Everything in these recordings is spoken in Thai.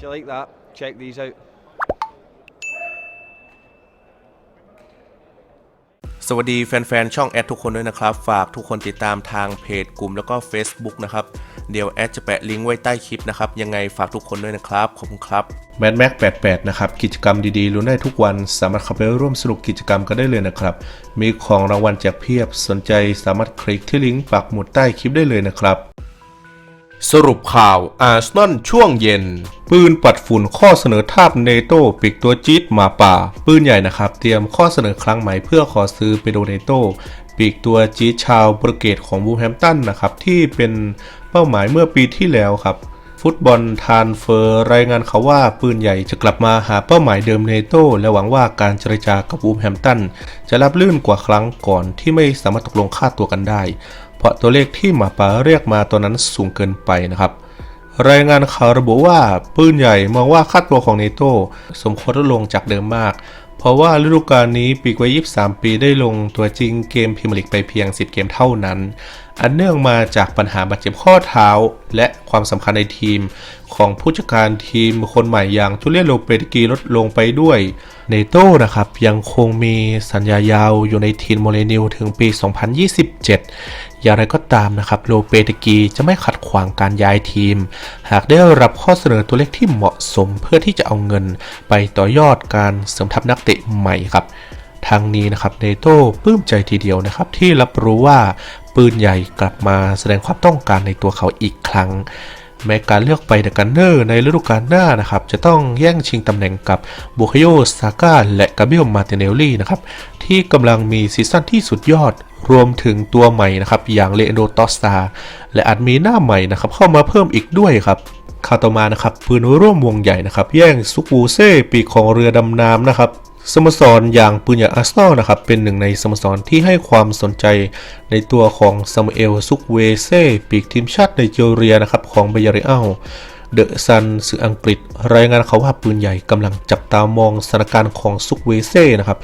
If you like that, check these out. สวัสดีแฟนๆ ช่องแอดทุกคนด้วยนะครับ ฝากทุกคนติดตามทางเพจกลุ่มแล้วก็ Facebook นะครับ เดี๋ยวแอดจะแปะลิงก์ไว้ใต้คลิปนะครับ ยังไงฝากทุกคนด้วยนะครับ ขอบคุณครับ m a d m a x 88 นะครับ กิจกรรมดีๆลุ้นได้ทุกวัน สามารถเข้าไปร่วมสนุกกิจกรรมกันได้เลยนะครับ มีของรางวัลแจกเพียบสนใจสามารถคลิกที่ลิงก์ปักหมุดใต้คลิปได้เลยนะครับ สรุปข่าวอาร์เซนอลช่วงเย็น ปืนปัดฝุ่นข้อเสนอทาบเนโตปีกตัวจี๊ดมาป่า ปืนใหญ่นะครับ เตรียมข้อเสนอครั้งใหม่เพื่อขอซื้อเปโดเนโต้ปีกตัวจี๊ดชาวโปรเกสของบูแฮมตันนะครับ ที่เป็นเป้าหมายเมื่อปีที่แล้วครับ ฟุตบอลทานเฟอร์รายงานเขาว่าปืนใหญ่จะกลับมาหาเป้าหมายเดิมเนโต้และหวังว่าการเจรจากับบูแฮมตันจะรับลื่นกว่าครั้งก่อนที่ไม่สามารถตกลงค่าตัวกันได้ เพราะตัวเลขที่หมาป่าเรียกมาตอนนั้นสูงเกินไปนะครับ รายงานข่าวระบุว่าปืนใหญ่มองว่าค่าตัวของเนโต้สมควรลดลงจากเดิมมาก เพราะว่าฤดูกาลนี้ปีกวัย23 ปีได้ลงตัวจริงเกมพรีเมียร์ลีกไปเพียง 10 เกมเท่านั้น อันเนื่องมาจากปัญหาบาดเจ็บข้อเท้า และความสำคัญในทีม ของผู้จัดการทีมคนใหม่อย่างจูเลียนโลเปติกีลดลงไปด้วยเนโต้นะครับยังคงมีสัญญายาวอยู่ในทีมโมเรนิวถึงปี 2027 อย่างไรก็ตามนะครับโลเปตกีจะไม่ขัดขวางการย้ายทีม หากได้รับข้อเสนอตัวเลขที่เหมาะสมเพื่อที่จะเอาเงินไปต่อยอดการเสริมทัพนักเตะใหม่ครับทางนี้นะครับเนโต้ปลื้มใจทีเดียวนะครับ ที่รับรู้ว่าปืนใหญ่กลับมาแสดงความต้องการในตัวเขาอีกครั้ง แม้การเลือกไปเดอะกันเนอร์ในฤดูกาลหน้านะครับ จะต้องแย่งชิงตำแหน่งกับบุคโยซาก้าและกาเบียลมาเตเนลลี่นะครับ ที่กำลังมีซีซั่นที่สุดยอดรวมถึงตัวใหม่นะครับอย่างเลโอนโดตอสตาและอาจมีหน้าใหม่นะครับเข้ามาเพิ่มอีกด้วยครับข่าวต่อมานะครับปืนร่วมวงใหญ่นะครับ แย่งซุกวูเซ่ปีกของเรือดำน้ำนะครับ สโมสรอย่างปืนใหญ่อาร์เซนอลนะครับ เป็นหนึ่งในสโมสรที่ให้ความสนใจในตัวของซามูเอลซุกเวเซ่ปีกทีมชาติไนจีเรียนะครับ ของเบยาริอัลเดอะซันสื่ออังกฤษ รายงานเขาว่าปืนใหญ่กำลังจับตามองสถานการณ์ของซุกเวเซ่นะครับ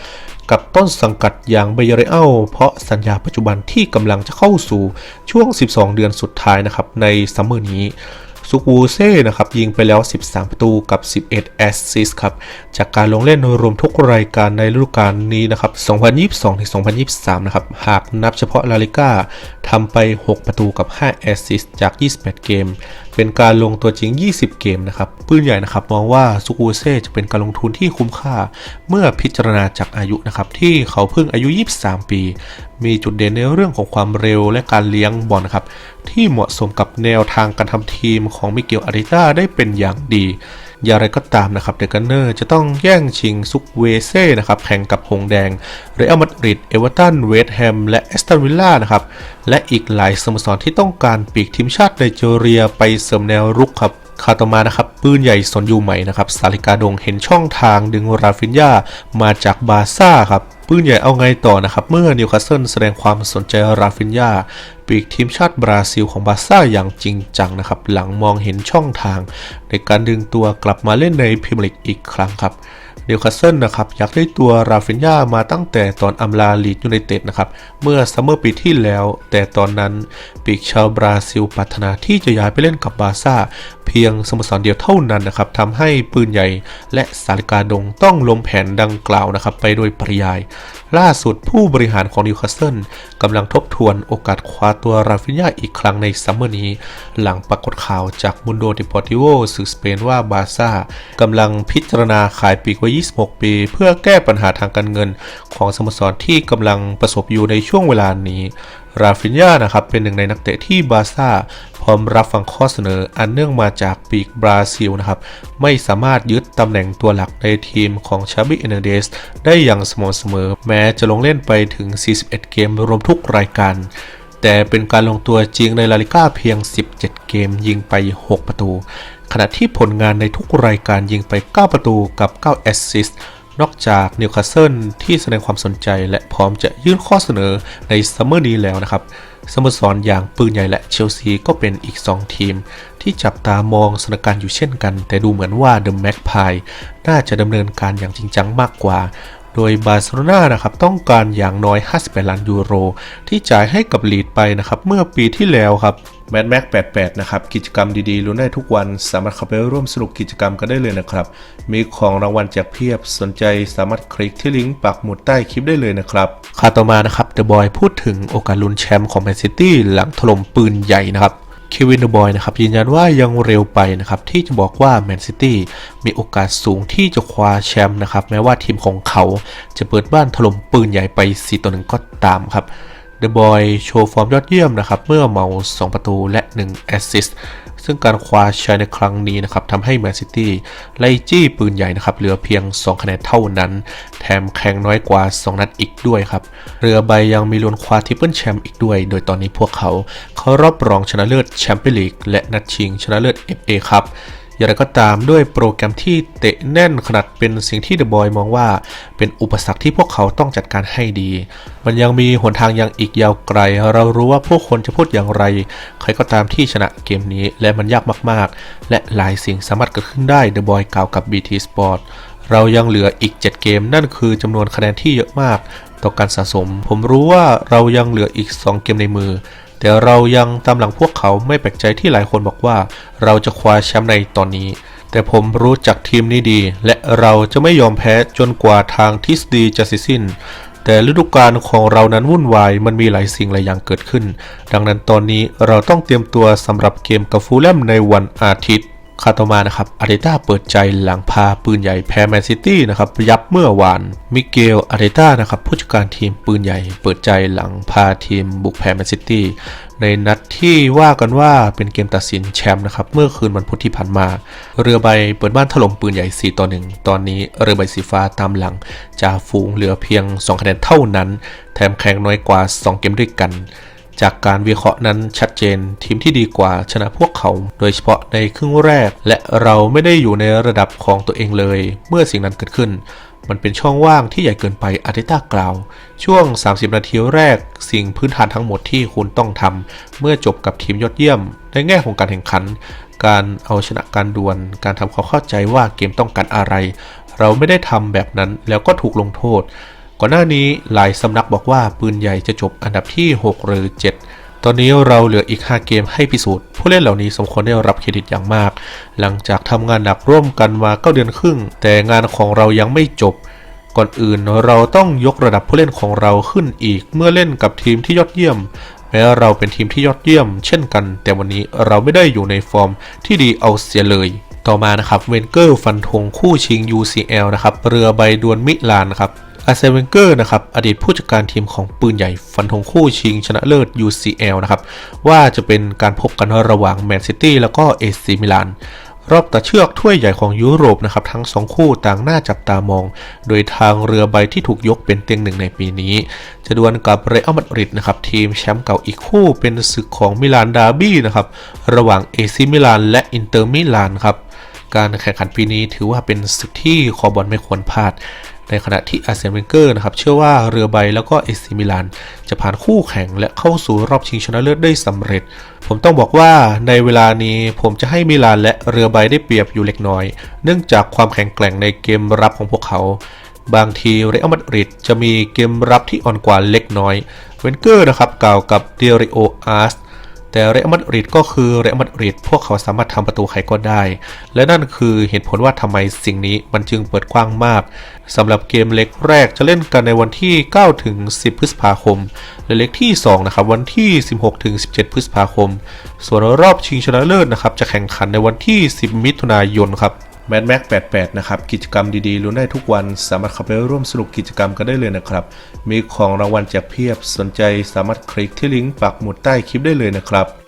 กับต้นสังกัดอย่างเบยาริอัลเพราะสัญญาปัจจุบันที่กำลังจะเข้าสู่ช่วง 12 เดือนสุดท้ายนะครับในซัมเมอร์นี้ ซุกวูเซ่นะครับยิงไปแล้ว 13 ประตูกับ 11 แอสซิสครับจากการลงเล่นรวมทุกรายการในฤดูกาลนี้นะครับ 2022-2023 นะครับหากนับเฉพาะลาลิก้าทำไป 6 ประตูกับ 5 แอสซิสจาก 28 เกม เป็นการลงตัวจริง 20 เกมนะครับปืนใหญ่นะครับมองว่าซูกูเซ่จะเป็นการลงทุนที่คุ้มค่า เมื่อพิจารณาจากอายุนะครับที่เขาเพิ่งอายุ 23 ปี มีจุดเด่นในเรื่องของความเร็วและการเลี้ยงบอลนะครับที่เหมาะสมกับแนวทางการทำทีมของมิเกลอาริต้าได้เป็นอย่างดี อย่างไรก็ตามนะครับเดกันเนอร์จะต้องแย่งชิงซุกเวเซ่นะครับแข่งกับหงแดงเรอัลมาดริดเอเวอร์ตันเวสต์แฮมและแอสตันวิลล่านะครับและอีกหลายสโมสรที่ต้องการปีกทีมชาติไนจีเรียไปเสริมแนวรุกครับข่าวต่อมานะครับปืนใหญ่สนยูใหม่นะครับสาลิกาดงเห็นช่องทางดึงราฟินยามาจากบาซ่าครับปืนใหญ่เอาไงต่อนะครับ เมื่อนิวคาสเซิลแสดงความสนใจราฟินยา ปีกทีมชาติบราซิลของบาร์ซ่าอย่างจริงจังนะครับ หลังมองเห็นช่องทาง ในการดึงตัวกลับมาเล่นในพรีเมียร์ลีกอีกครั้งครับนิวคาสเซิลนะครับอยากได้ตัวราฟินยามาตั้งแต่ตอนอัมลาลีดยูไนเต็ดนะครับเมื่อซัมเมอร์ปีที่แล้ว แต่ตอนนั้นปีกชาวบราซิลปรารถนาที่จะย้ายไปเล่นกับบาร์ซ่า เพียงสโมสรเดียวเท่านั้นนะครับทำให้ปืนใหญ่และสาลิกาดงต้องล้มแผนดังกล่าวนะครับไปโดยปริยาย ล่าสุดผู้บริหารของนิวคาสเซิลกำลังทบทวนโอกาสคว้าตัวราฟินยาอีกครั้งในซัมเมอร์นี้ หลังปรากฏข่าวจากมุนโดดิปอร์ติโวสื่อสเปนว่าบาร์ซ่ากำลังพิจารณาขายปีกวัย 26 ปี เพื่อแก้ปัญหาทางการเงินของสโมสรที่กำลังประสบอยู่ในช่วงเวลานี้ ราฟินยานะครับเป็นหนึ่งในนักเตะที่บาร์ซ่า ร้อมรับฟังข้อเสนออันเนื่องมาจากปีกบราซิลนะครับไม่สามารถยึดตำแหน่งตัวหลักในทีมของชาบิเอเนเดสได้อย่างสม่ำเสมอ แม้จะลงเล่นไปถึง 41 เกมรวมทุกรายการ แต่เป็นการลงตัวจริงในลาลิก้าเพียง 17 เกมยิงไป 6 ประตู ขณะที่ผลงานในทุกรายการยิงไป 9 ประตูกับ 9 แอสซิสต์นอกจากนิวคาสเซิลที่แสดงความสนใจและพร้อมจะยื่นข้อเสนอในซัมเมอร์นี้แล้วนะครับ สโมสรอย่างปืนใหญ่และเชลซีก็เป็นอีก 2 ทีม ที่จับตามองสถานการณ์อยู่เช่นกัน แต่ดูเหมือนว่าเดอะแม็กพายน่าจะดำเนินการอย่างจริงจังมากกว่า โดยบาร์เซโลนานะครับต้องการอย่างน้อย 58 ล้านยูโร ที่จ่ายให้กับลีดไปนะครับเมื่อปีที่แล้วครับแมทแม็ก88 นะครับ กิจกรรมดีๆลุ้ได้ทุกวันสามารถเข้าไปร่วมสนุกกิจกรรมกันได้เลยนะครับ มีของรางวัลแจกเพียบสนใจสามารถคลิกที่ลิงก์ปักหมุดใต้คลิปได้เลยนะครับข่าวต่อมานะครับเดอะบอยพูดถึงโอกาสลุ้นแชมป์ของแมนซิตี้หลังถล่มปืนใหญ่นะครับ เควินบอยนะครับยืนยันว่ายังเร็วไปนะครับที่จะบอกว่าแมนซิตี้มีโอกาสสูงที่จะคว้าแชมป์นะครับแม้ว่าทีมของเขาจะเปิดบ้านถล่มปืนใหญ่ไป 4 ต่อ 1 ก็ตามครับ ดอะบอยโชว์ฟอร์มยอดเยี่ยมนะครับ เมื่อเมา 2 ประตูและ 1 แอสซิสต์ซึ่งการคว้าชัยในครั้งนี้นะครับทำให้แมนซิตี้ไล่จี้ปืนใหญ่นะครับ เหลือเพียง 2 คะแนนเท่านั้น แถมแข่งน้อยกว่า 2 นัดอีกด้วยครับ เรือใบยังมีลุ้นคว้าทริปเปิลแชมป์อีกด้วย โดยตอนนี้พวกเขา เขารอบรองชนะเลิศแชมเปี้ยนลีกและนัดชิงชนะเลิศ FA ครับ อย่างไรก็ตามด้วยโปรแกรมที่เตะแน่นขนาดเป็นสิ่งที่เดอะบอยมองว่าเป็นอุปสรรคที่พวกเขาต้องจัดการให้ดี มันยังมีหนทางยังอีกยาวไกล เรารู้ว่าพวกคนจะพูดอย่างไร ใครก็ตามที่ชนะเกมนี้และมันยากมากๆ และหลายสิ่งสามารถเกิดขึ้นได้เดอะบอยกล่าวกับ BT Sport เรายังเหลืออีก 7 เกม นั่นคือจำนวนคะแนนที่เยอะมาก ต่อการสะสม ผมรู้ว่าเรายังเหลืออีก 2 เกมในมือ แต่เรายังตามหลังพวกเขาไม่แปลกใจที่หลายคนบอกว่า เราจะคว้าแชมป์ในตอนนี้ แต่ผมรู้จักทีมนี้ดี และเราจะไม่ยอมแพ้จนกว่าทางทฤษฎีจะสิสิ้นแต่ฤดูกาลของเรานั้นวุ่นวายมันมีหลายสิ่งหลายอย่างเกิดขึ้น ดังนั้นตอนนี้เราต้องเตรียมตัวสำหรับเกมกับฟูลแลมในวันอาทิตย์ ข่าวต่อมานะครับอาร์เตต้าเปิดใจหลังพาปืนใหญ่แพ้แมนซิตี้นะครับยับเมื่อวาน มิเกลอาร์เตต้านะครับผู้จัดการทีมปืนใหญ่ เปิดใจหลังพาทีมบุกแพ้แมนซิตี้ในนัดที่ว่ากันว่าเป็นเกมตัดสินแชมป์นะครับเมื่อคืนวันพุธที่ผ่านมา เรือใบเปิดบ้านถล่มปืนใหญ่ 4 ต่อ 1 ตอนนี้เรือใบสีฟ้าตามหลังจ่าฝูงเหลือเพียง 2 คะแนนเท่านั้น แถมแข่งน้อยกว่า 2 เกมด้วยกัน จากการวิเคราะห์นั้นชัดเจน ทีมที่ดีกว่าชนะพวกเขา โดยเฉพาะในครึ่งแรก และเราไม่ได้อยู่ในระดับของตัวเองเลย เมื่อสิ่งนั้นเกิดขึ้น มันเป็นช่องว่างที่ใหญ่เกินไปอาร์เตต้ากล่าว ช่วง 30 นาทีแรก สิ่งพื้นฐานทั้งหมดที่คุณต้องทำเมื่อจบกับทีมยอดเยี่ยม ในแง่ของการแข่งขัน การเอาชนะการดวลการทำความเข้าใจว่าเกมต้องการอะไร เราไม่ได้ทำแบบนั้นแล้วก็ถูกลงโทษ ก่อนหน้านี้หลายสำนักบอกว่าปืนใหญ่จะจบอันดับที่ 6 หรือ 7 ตอนนี้เราเหลืออีก 5 เกมให้พิสูจน์ ผู้เล่นเหล่านี้สมควรได้รับเครดิตอย่างมาก หลังจากทำงานหนักร่วมกันมา9เดือนครึ่ง แต่งานของเรายังไม่จบ ก่อนอื่นเราต้องยกระดับผู้เล่นของเราขึ้นอีก เมื่อเล่นกับทีมที่ยอดเยี่ยมแม้เราเป็นทีมที่ยอดเยี่ยม เช่นกัน แต่วันนี้เราไม่ได้อยู่ในฟอร์มที่ดีเอาเสียเลยต่อมานะครับเวนเกอร์ฟันธงคู่ชิง UCL นะครับเรือใบดวลมิลานครับ อาร์เซนเวนเกอร์นะครับอดีตผู้จัดการทีมของปืนใหญ่ฟันธงคู่ชิงชนะเลิศ UCL นะครับว่าจะเป็นการพบกันระหว่างแมนซิตี้แล้วก็เอซีมิลานรอบตัดเชือกถ้วยใหญ่ของยุโรปนะครับทั้งสองคู่ต่างหน่าจับตามอง โดยทางเรือใบที่ถูกยกเป็นเตียงหนึ่งในปีนี้ จะดวลกับเรอัลมาดริดนะครับทีมแชมป์เก่าอีกคู่เป็นศึกของมิลานดาร์บี้นะครับระหว่างเอซีมิลานและอินเตอร์มิลานครับการแข่งขันปีนี้ถือว่าเป็นศึกที่คอบอลไม่ควรพลาด ในขณะที่อาร์เซนเวนเกอร์นะครับเชื่อว่าเรือใบแล้วก็เอซิมิลานจะผ่านคู่แข่งและเข้าสู่รอบชิงชนะเลิศได้สำเร็จ ผมต้องบอกว่าในเวลานี้ผมจะให้มิลานและเรือใบได้เปรียบอยู่เล็กน้อย เนื่องจากความแข็งแกร่งในเกมรับของพวกเขาบางทีเรอัลมาดริดจะมีเกมรับที่อ่อนกว่าเล็กน้อย เวนเกอร์นะครับกล่าวกับเดริโออาร์ส แต่เรอัลมาดริดก็คือเรอัลมาดริดพวกเขาสามารถทำประตูใครก็ได้ และนั่นคือเหตุผลว่าทำไมสิ่งนี้มันจึงเปิดกว้างมากสำหรับเกมเล็กแรกจะเล่นกันในวันที่ 9 ถึง 10 พฤษภาคม และเล็กที่ 2 นะครับ วันที่ 16 ถึง 17 พฤษภาคม ส่วนรอบชิงชนะเลิศนะครับจะแข่งขันในวันที่ 10 มิถุนายนครับ แมทแม็ก88 นะครับ กิจกรรมดีๆลุ้นได้ทุกวัน สามารถเข้าไปร่วมสนุกกิจกรรมกันได้เลยนะครับ มีของรางวัลแจกเพียบ สนใจสามารถคลิกที่ลิงก์ปักหมุดใต้คลิปได้เลยนะครับ